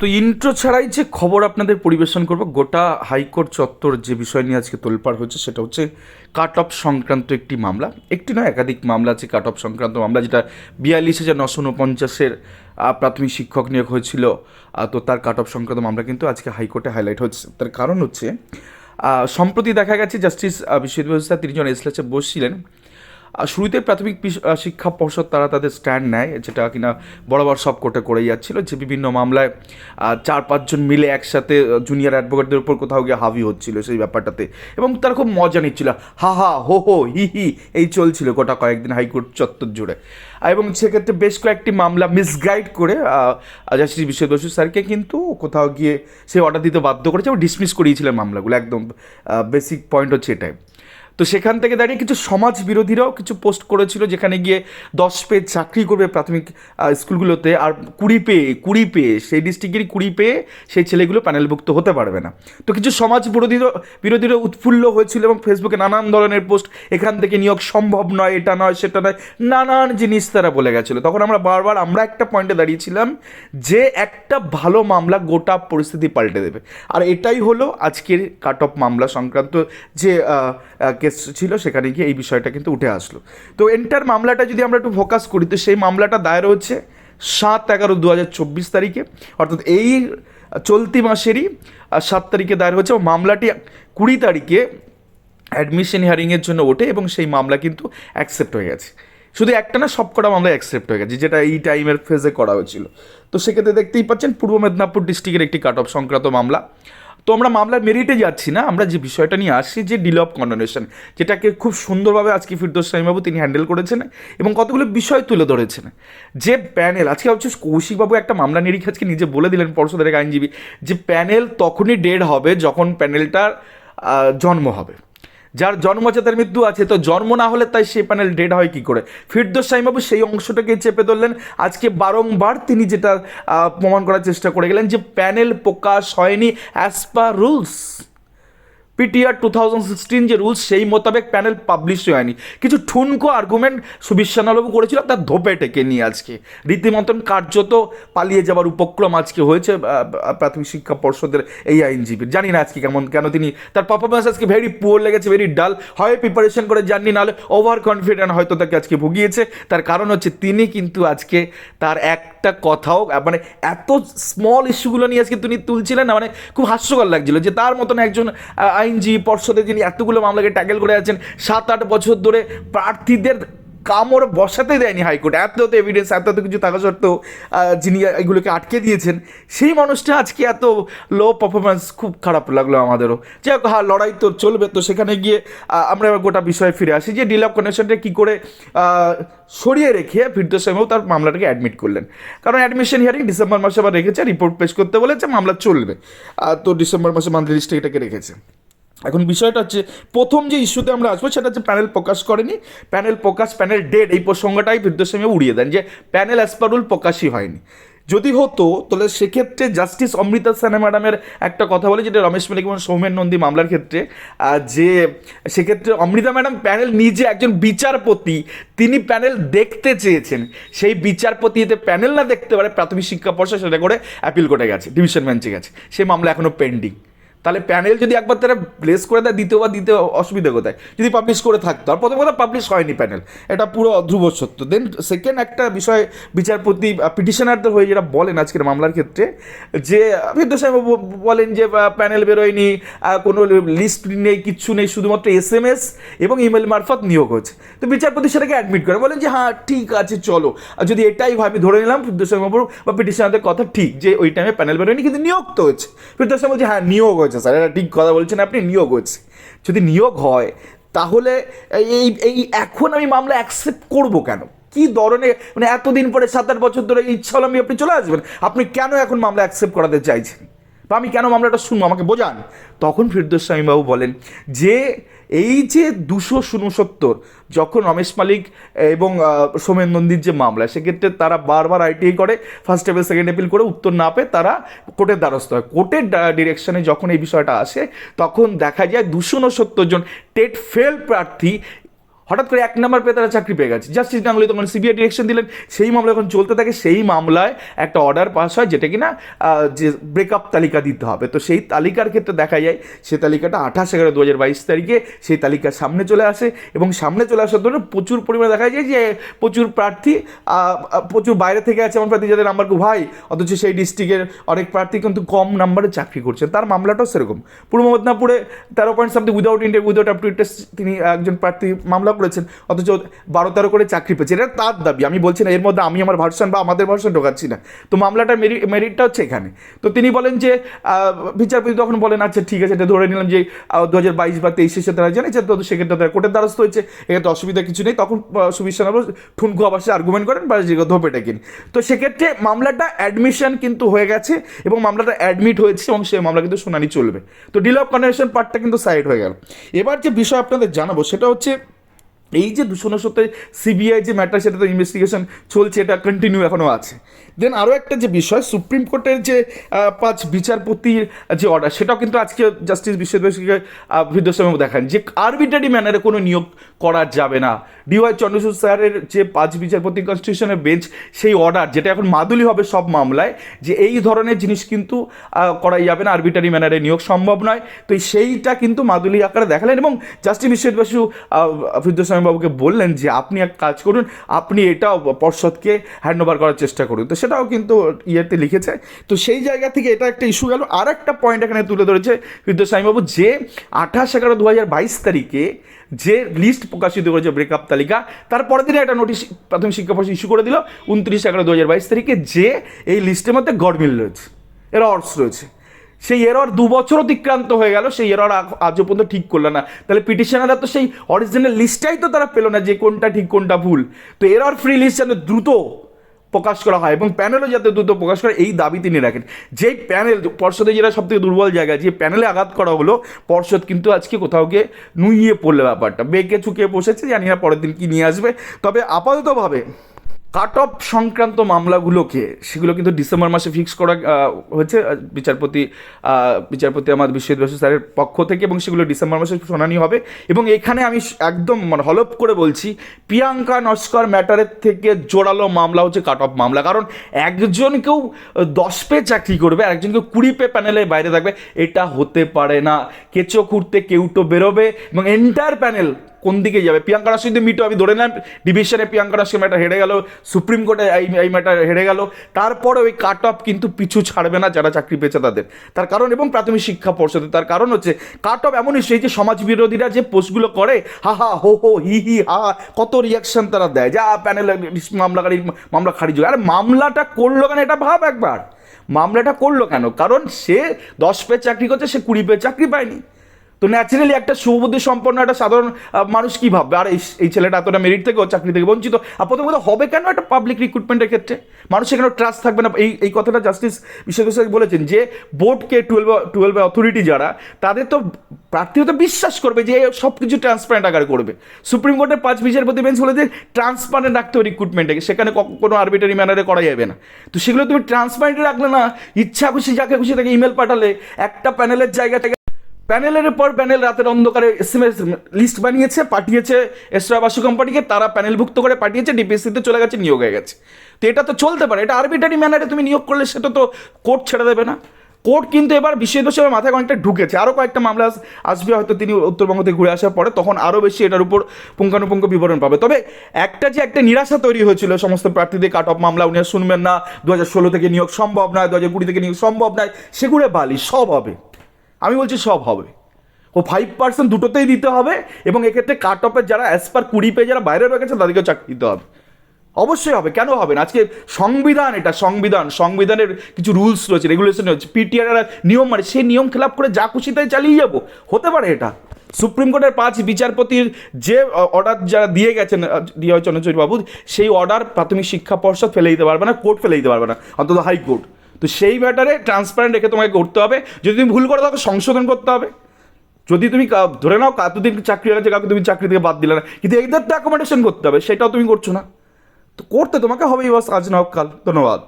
তো ইন্ট্রো ছাড়াই যে খবর আপনাদের পরিবেশন করব, গোটা হাইকোর্ট চত্বর যে বিষয় নিয়ে আজকে তোলপাড় হচ্ছে সেটা হচ্ছে কাট অফ সংক্রান্ত একটি মামলা। একটি নয়, একাধিক মামলা আছে কাট অফ সংক্রান্ত মামলা, যেটা বিয়াল্লিশ হাজার নশো উনপঞ্চাশের প্রাথমিক শিক্ষক নিয়োগ হয়েছিল। তো তার কাট অফ সংক্রান্ত মামলা কিন্তু আজকে হাইকোর্টে হাইলাইট হচ্ছে তার কারণ হচ্ছে সম্প্রতি দেখা গেছে, জাস্টিস বিশ্ববিদ্যালয় তিনজন এসলেসে বসছিলেন। শুরুতে প্রাথমিক শিক্ষা পর্ষদ তারা তাদের স্ট্যান্ড নেয়, যেটা কিনা বরাবর সব কোর্টে করে যাচ্ছিল, যে বিভিন্ন মামলায় চার, পাঁচজন মিলে একসাথে জুনিয়র অ্যাডভোকেটদের উপর কোথাও গিয়ে হাবি হচ্ছিল সেই ব্যাপারটাতে। এবং তারা খুব মজা নিচ্ছিল, হা হা, হো হো, হি হি, এই চলছিল গোটা কয়েকদিন হাইকোর্ট চত্বর জুড়ে। এবং সেক্ষেত্রে বেশ কয়েকটি মামলা মিসগাইড করে বিশ্বজিৎ বসু স্যারকে কিন্তু কোথাও গিয়ে সে অর্ডার দিতে বাধ্য করেছে এবং ডিসমিস করিয়েছিলেন মামলাগুলো, একদম বেসিক পয়েন্ট হচ্ছে এটাই। তো সেখান থেকে দাঁড়িয়ে কিছু সমাজ বিরোধীরাও কিছু পোস্ট করেছিল, যেখানে গিয়ে দশ পেয়ে চাকরি করবে প্রাথমিক স্কুলগুলোতে আর কুড়ি পেয়ে কুড়ি পেয়ে, সেই ডিস্ট্রিক্টেরই কুড়ি পেয়ে সেই ছেলেগুলো প্যানেলভুক্ত হতে পারবে না। তো কিছু সমাজ বিরোধীরা বিরোধীরা উৎফুল্ল হয়েছিল এবং ফেসবুকে নানান ধরনের পোস্ট এখান থেকে নিয়োগ সম্ভব নয়, এটা নয়, সেটা নয়, নানান জিনিস তারা বলে গেছিল। তখন আমরা বারবার, আমরা একটা পয়েন্টে দাঁড়িয়েছিলাম যে একটা ভালো মামলা গোটা পরিস্থিতি পাল্টে দেবে। আর এটাই হলো আজকের কাট অফ মামলা সংক্রান্ত যে কেস ছিল, সেখানে গিয়ে এই বিষয়টা কিন্তু উঠে আসলো। তো এন্টার মামলাটা যদি আমরা একটু ফোকাস করি, তো সেই মামলাটা দায়ের হচ্ছে সাত এগারো দু হাজার চব্বিশ তারিখে। অর্থাৎ এই চলতি মাসেরই সাত তারিখে দায়ের হচ্ছে এবং মামলাটি কুড়ি তারিখে অ্যাডমিশন হিয়ারিংয়ের জন্য ওঠে এবং সেই মামলা কিন্তু অ্যাকসেপ্ট হয়ে গেছে। শুধু একটা না, সব কটা মামলা অ্যাকসেপ্ট হয়ে গেছে, যেটা এই টাইমের ফেজে করা হয়েছিল। তো সেক্ষেত্রে দেখতেই পাচ্ছেন, পূর্ব মেদিনীপুর ডিস্ট্রিক্টের একটি কাট অফ সংক্রান্ত মামলা। তো আমরা মামলার মেরিটে যাচ্ছি না। আমরা যে বিষয়টা নিয়ে আসছি, যে ডিল অফ কন্ডোনেশন যেটাকে খুব সুন্দরভাবে আজকে ফিরদোস সাইমবাবু তিনি হ্যান্ডেল করেছেন এবং কতগুলো বিষয় তুলে ধরেছেন। যে প্যানেল আজকে হচ্ছে কৌশিকবাবু একটা মামলা নিরীক্ষা আজকে নিজে বলে দিলেন পর্ষদের আইনজীবী, যে প্যানেল তখনই ডেড হবে যখন প্যানেলটার জন্ম হবে। যার জন্ম আছে মৃত্যু আছে, তো জন্ম না হলে তাই সেই প্যানেল ডেড হয় কি করে? ফিরদোস সাইমবাবু সেই অংশটাকে চেপে ধরলেন। আজকে বারংবার তিনি যেটা প্রমাণ করার চেষ্টা করে গেলেন যে প্যানেল প্রকাশ হয়নি as per rules PTR two thousand sixteen যে রুলস সেই মোতাবেক প্যানেল পাবলিশ হয়নি। কিছু ঠুনকো আর্গুমেন্ট সুবিশ্বানাবাবু করেছিল তার ধোপে টেকে নিয়ে আজকে। রীতিমতন কার্যত পালিয়ে যাওয়ার উপক্রম আজকে হয়েছে প্রাথমিক শিক্ষা পর্ষদের এই আইনজীবীর। জানি না আজকে কেমন কেন তিনি তার পারফরমেন্স আজকে ভেরি পুয়ার লেগেছে ভেরি ডাল হয় প্রিপারেশন করে জাননি নাহলে ওভার কনফিডেন্ট হয়তো তাকে আজকে ভুগিয়েছে। তার কারণ হচ্ছে তিনি কিন্তু আজকে তার একটা কথাও মানে এত স্মল ইস্যুগুলো নিয়ে আজকে তিনি তুলছিলেন না মানে খুব হাস্যকর লাগছিল যে তার মতন একজন আহ, আইনজীবী পর্ষদে যিনি এতগুলো মামলাকে ট্যাকেল করে আছেন, সাত আট বছর ধরে প্রার্থীদের কামড় বসাতে দেয়নি হাইকোর্ট। এত এত এভিডেন্স এত এত কিছু থাকা সত্ত্বেও যিনি এগুলোকে আটকে দিয়েছেন, সেই মানুষটা আজকে এত লো পারফরমেন্স খুব খারাপ লাগল আমাদেরও। যে হ্যাঁ লড়াই তো চলবে, তো সেখানে গিয়ে আমরা এবার গোটা বিষয়ে ফিরে আসি যে ডিল অফ কানেকশনটা কী করে সরিয়ে রেখে ফিরদোস সাহেবও তার মামলাটাকে অ্যাডমিট করলেন। কারণ অ্যাডমিশন হিয়ারিং ডিসেম্বর মাসে আবার রেখেছে রিপোর্ট পেশ করতে বলেছে, মামলা চলবে। তো ডিসেম্বর মাসে মান্থলি লিস্টে এটাকে রেখেছে। এখন বিষয়টা হচ্ছে, প্রথম যে ইস্যুতে আমরা আসব সেটা হচ্ছে প্যানেল প্রকাশ করেনি। প্যানেল প্রকাশ, প্যানেল ডেট এই প্রসঙ্গটাই বিদ্যুৎ উড়িয়ে দেন যে, প্যানেল অ্যাসপারুল প্রকাশই হয়নি। যদি হতো, তাহলে সেক্ষেত্রে জাস্টিস অমৃতা সেনা ম্যাডামের একটা কথা বলে, যেটা রমেশ মালিক এবং সৌমেন নন্দী মামলার ক্ষেত্রে যে সেক্ষেত্রে অমৃতা ম্যাডাম প্যানেল নিজে একজন বিচারপতি, তিনি প্যানেল দেখতে চেয়েছেন। সেই বিচারপতি এতে প্যানেল না দেখতে পারে, প্রাথমিক শিক্ষা পর্ষদ সেটা করে অ্যাপিল কোর্টে গেছে, ডিভিশন বেঞ্চে গেছে। সেই মামলা এখনও পেন্ডিং। তাহলে প্যানেল যদি একবার তারা প্লেস করে দেয়, দ্বিতীয়বার দিতে অসুবিধা কোথায়? যদি পাবলিশ করে থাকতো। আর প্রথম কথা পাবলিশ হয়নি প্যানেল। এটা পুরো ধ্রুব সত্য। দেন সেকেন্ড একটা বিষয়, বিচারপতি পিটিশনারদের হয়ে যেটা বলেন আজকের মামলার ক্ষেত্রে, যে, বিদ্যুৎ সাহেব বলেন যে প্যানেল বেরোয়নি কোনো লিস্ট নেই কিচ্ছু নেই, শুধুমাত্র এস এম এস এবং ইমেল মারফত নিয়োগ হচ্ছে তো বিচারপতি সেটাকে অ্যাডমিট করে, বলেন যে হ্যাঁ ঠিক আছে, চলো। আর যদি এটাই ভাবি ধরে নিলাম, বিদ্যুৎ সাহেব বা পিটিশনারদের কথা ঠিক, যে ওই টাইমে প্যানেল বেরোয়নি, কিন্তু নিয়োগ তো হচ্ছে বিদ্যুৎ সাহেব বলছে হ্যাঁ নিয়োগ হয়েছে। স্যার। এটা ঠিক কথা বলছেন আপনি, নিয়োগ হচ্ছে। যদি নিয়োগ হয়, তাহলে এই এই এখন আমি মামলা অ্যাকসেপ্ট করব কেন? কি ধরনের মানে এতদিন পরে সাত আট বছর ধরে ইচ্ছা হলো আমি আপনি চলে আসবেন, আপনি কেন এখন মামলা অ্যাকসেপ্ট করাতে চাইছেন? বা আমি কেন মামলাটা শুনব? আমাকে বোঝান। তখন স্বামীবাবু বলেন, যে এই যে দুশো উনসত্তর যখন রমেশ মালিক এবং সোমেন নন্দীর যে মামলা, সেক্ষেত্রে তারা বারবার আইটিআই করে ফার্স্ট এপিল সেকেন্ড এপিল করে উত্তর না পেয়ে তারা কোর্টের দ্বারস্থ হয়। কোর্টের ডিরেকশনে যখন এই বিষয়টা আসে, তখন দেখা যায় দুশো উনসত্তর জন টেট ফেল প্রার্থী হঠাৎ করে এক নাম্বার পেয়ে তারা চাকরি পেয়ে গেছে। জাস্টিস গাঙ্গুলি তখন সিবিআই ডিরেকশন দিলেন, সেই মামলা যখন চলতে থাকে, সেই মামলায় একটা অর্ডার পাস হয়, যেটা কিনা যে ব্রেকআপ তালিকা দিতে হবে। তো সেই তালিকার ক্ষেত্রে দেখা যায় সেই তালিকাটা আঠাশ এগারো দু হাজার বাইশ তারিখে সেই তালিকা সামনে চলে আসে এবং সামনে চলে আসার ধরে প্রচুর পরিমাণে দেখা যায় যে প্রচুর প্রার্থী প্রচুর বাইরে থেকে আছে এমন প্রার্থী যাদের নাম্বার খুব হাই অথচ সেই ডিস্ট্রিক্টের অনেক প্রার্থী কিন্তু কম নাম্বারে চাকরি করছেন। তার মামলাটাও সেরকম। পূর্ব মেদিনীপুরে তেরো point something without inter without up to তিনি একজন প্রার্থী, মামলা করেছেন। অথচ বারো তেরো করে চাকরি পেয়েছে। এটা তার দাবি। আমি বলছি না, এর মধ্যে আমি আমার ভার্সন বা আমাদের ভার্সন ঢোকাচ্ছি না। তো মামলাটার মেরিট মেরিটটা হচ্ছে এখানে। তো তিনি বলেন যে বিচারপতি তখন বলেন আচ্ছা ঠিক আছে, এটা ধরে নিলাম যে দু হাজার বাইশ বা তেইশে সে তারা জানিয়েছে, তো সেক্ষেত্রে তারা কোর্টের দ্বারস্থ হয়েছে। এক্ষেত্রে অসুবিধা কিছু নেই। তখন সুবিশা ঠুনকু আবার সে আর্গুমেন্ট করেন বা যে ধোপেটা কিন তো সেক্ষেত্রে মামলাটা অ্যাডমিশন কিন্তু হয়ে গেছে এবং মামলাটা অ্যাডমিট হয়েছে এবং সে মামলা কিন্তু শুনানি চলবে। তো ডিল অফ কনভেনশন পার্টটা কিন্তু সাইড হয়ে গেল। এবার যে বিষয় আপনাদের জানাব, সেটা হচ্ছে এই যে দুশো সত্তর সিবিআই যে ম্যাটার সেটা তো ইনভেস্টিগেশন চলছে, এটা কন্টিনিউ এখনও আছে। দেন আরও একটা যে বিষয় সুপ্রিম কোর্টের যে পাঁচ বিচারপতির যে অর্ডার সেটাও কিন্তু আজকে জাস্টিস বিশ্ববিদ্যালয়কে বিদ্যাসাগর দেখান যে আরবিটারি ম্যানারে কোনো নিয়োগ করা যাবে না। ডিওয়াই চন্দ্রচূড় স্যারের যে পাঁচ বিচারপতি কনস্টিটিউশনের বেঞ্চ সেই অর্ডার যেটা এখন মাদুলি হবে সব মামলায়, যে এই ধরনের জিনিস কিন্তু করাই যাবে না আরবিটারি ম্যানারে নিয়োগ সম্ভব নয়। তো সেইটা কিন্তু মাদুলি আকারে দেখালেন এবং জাস্টিস বিশ্ববিদ্যাসু বিদ্যাসাগর বাবুকে বললেন যে, আপনি এক কাজ করুন, আপনি এটাও পর্ষদকে হ্যান্ড ওভার করার চেষ্টা করুন। তো সেটাও কিন্তু ইয়েতে লিখেছে। তো সেই জায়গা থেকে এটা একটা ইস্যু গেল। আর একটা পয়েন্ট এখানে তুলে ধরেছে বিদ্যাসাগরবাবু যে আঠাশ এগারো দু হাজার বাইশ তারিখে যে লিস্ট প্রকাশিত করেছে ব্রেকআপ তালিকা, তার পরের দিনে একটা নোটিশ প্রাথমিক শিক্ষা পরিষদ ইস্যু করে দিল, উনত্রিশ এগারো দু হাজার বাইশ তারিখে যে এই লিস্টের মধ্যে গডমিল রয়েছে, এর অর্স রয়েছে। সেই এরর দু বছর অতিক্রান্ত হয়ে গেল, সেই এরর আজও পর্যন্ত ঠিক করল না। তাহলে পিটিশনাররা তো সেই অরিজিনাল লিস্টটাই তো তারা পেল না যে কোনটা ঠিক, কোনটা ভুল। তো এরর ফ্রি লিস্ট যেন দ্রুত প্রকাশ করা হয় এবং প্যানেলও যাতে দ্রুত প্রকাশ করে, এই দাবি তিনি রাখেন। যেই প্যানেল পর্ষদে যেটা সব থেকে দুর্বল জায়গা, যে প্যানেলে আঘাত করা হলো, পর্ষদ কিন্তু আজকে কোথাও গিয়ে নুইয়ে পড়লে ব্যাপারটা। বেঁকে চুকে বসেছে, জানি না পরের দিন কি নিয়ে আসবে। তবে আপাততভাবে কাট অফ সংক্রান্ত মামলাগুলোকে, সেগুলো কিন্তু ডিসেম্বর মাসে ফিক্স করা হয়েছে বিচারপতি বিচারপতি আমার বিশ্ববিদ্যালয় স্যারের পক্ষ থেকে এবং সেগুলো ডিসেম্বর মাসে শুনানি হবে। এবং এখানে আমি একদম মানে হলপ করে বলছি, প্রিয়াঙ্কা নস্কর ম্যাটারের থেকে জোরালো মামলা হচ্ছে কাট অফ মামলা। কারণ একজন কেউ দশ পে চাকরি করবে, আর একজন কেউ কুড়ি পে প্যানেলের বাইরে থাকবে, এটা হতে পারে না। কেঁচো খুঁড়তে কেউটো বেরোবে, এবং এন্টায়ার প্যানেল কোন দিকে যাবে? প্রিয়াঙ্কা রাশি যদি মিটো আমি ধরে নেন ডিভিশনে প্রিয়াঙ্কা রাশি ম্যাটার হেরে গেল, সুপ্রিম কোর্টে এই এই ম্যাটার হেরে গেল, তারপরে ওই কাট অফ কিন্তু পিছু ছাড়বে না যারা চাকরি পেয়েছে তাদের। তার কারণ এবং প্রাথমিক শিক্ষা পর্ষদে, তার কারণ হচ্ছে কাট অফ এমনই সেই যে সমাজ বিরোধীরা যে পোস্টগুলো করে, হা হা, হো হো, হি হি, হা, কত রিয়াকশন তারা দেয়। যা প্যানেল মামলাকারী, মামলা খারিজ আরে মামলাটা করল কেন? এটা ভাব একবার। মামলাটা করল কেন? কারণ সে দশ পে চাকরি করছে, সে কুড়ি পে চাকরি পায়নি। তো ন্যাচারালি একটা শুভবুদ্ধি সম্পন্ন একটা সাধারণ মানুষ কি ভাববে? আর এই ছেলেটা এতটা মেরিট থেকে ও চাকরি থেকে বঞ্চিত। আর প্রথম কথা হবে কেন একটা পাবলিক রিক্রুটমেন্টের ক্ষেত্রে? মানুষ এখানে ট্রাস্ট থাকবে না? এই এই কথাটা জাস্টিস বিশ্ববিদ্যালয় বলেছেন যে বোর্ডকে টুয়েলভ টুয়েলভ অথরিটি যারা, তাদের তো প্রার্থী হতে বিশ্বাস করবে যে সব কিছু ট্রান্সপারেন্ট আকারে করবে। সুপ্রিম কোর্টের পাঁচ বিচারপতি বেঞ্চ বলে যে ট্রান্সপারেন্ট রাখতে হবে রিক্রুটমেন্টকে সেখানে কোনো আরবিটারি ম্যানারে করা যাবে না। তো সেগুলো তুমি ট্রান্সপারেন্ট রাখলে না, ইচ্ছা খুশি, যাকে খুশি তাকে ইমেল পাঠালে, একটা প্যানেলের জায়গা থেকে প্যানেলের পর প্যানেল রাতের অন্ধকারে এসএমএস লিস্ট বানিয়েছে, পাঠিয়েছে এসরা বাসু কোম্পানিকে তারা প্যানেলভুক্ত করে পাঠিয়েছে ডিপিএসসিতে চলে গেছে, নিয়োগ হয়ে গেছে। তো এটা তো চলতে পারে, এটা আরবিটারি ম্যানারে তুমি নিয়োগ করলে সেটা তো কোর্ট ছেড়ে দেবে না। কোর্ট কিন্তু এবার বিশ্ববিদ্যালয়ের মাথায় অনেকটা ঢুকেছে। আরও কয়েকটা মামলা আসবে, হয়তো তিনি উত্তরবঙ্গ থেকে ঘুরে আসার পরে, তখন আরও বেশি এটার উপর পুঙ্খানুপুঙ্খ বিবরণ পাবে। তবে একটা যে একটা নিরাশা তৈরি হয়েছিল, সমস্ত প্রার্থীদের কাট অফ মামলা, উনি শুনবেন না। দু হাজার ষোলো থেকে নিয়োগ সম্ভব নয় দু হাজার কুড়ি থেকে নিয়োগ সম্ভব নয়, সেগুলো বালি, সব হবে। আমি বলছি সব হবে। ও ফাইভ পার্সেন্ট দুটোতেই দিতে হবে এবং এক্ষেত্রে কাট অফের যারা অ্যাজ পার কুড়ি পেয়ে যারা বাইরে রয়ে গেছে তাদেরকেও চাকরি দিতে হবে। অবশ্যই হবে। কেন হবে না? আজকে সংবিধান এটা, সংবিধান, সংবিধানের কিছু রুলস রয়েছে রেগুলেশন রয়েছে পিটিআর নিয়ম মানে সেই নিয়ম খেলাপ করে যা খুশি তাই চালিয়ে যাব। হতে পারে এটা। সুপ্রিম কোর্টের পাঁচ বিচারপতির যে অর্ডার যারা দিয়ে গেছেন দিয়ে চন্দ্রচূড় বাবু, সেই অর্ডার প্রাথমিক শিক্ষা পর্ষদ ফেলে দিতে পারবে না কোর্ট ফেলে দিতে পারবে না, অন্তত হাইকোর্ট তো সেই ব্যাটারে ট্রান্সপারেন্ট রেখে তোমাকে করতে হবে। যদি তুমি ভুল করো, তাকে সংশোধন করতে হবে। যদি তুমি ধরে নাও এতদিন চাকরি গেছে কাউকে তুমি চাকরি থেকে বাদ দিলে না। কিন্তু এদের তো অ্যাকোমোডেশন করতে হবে, সেটাও তুমি করছ না। তো করতে তোমাকে হবেই বাস আজ না কাল। ধন্যবাদ।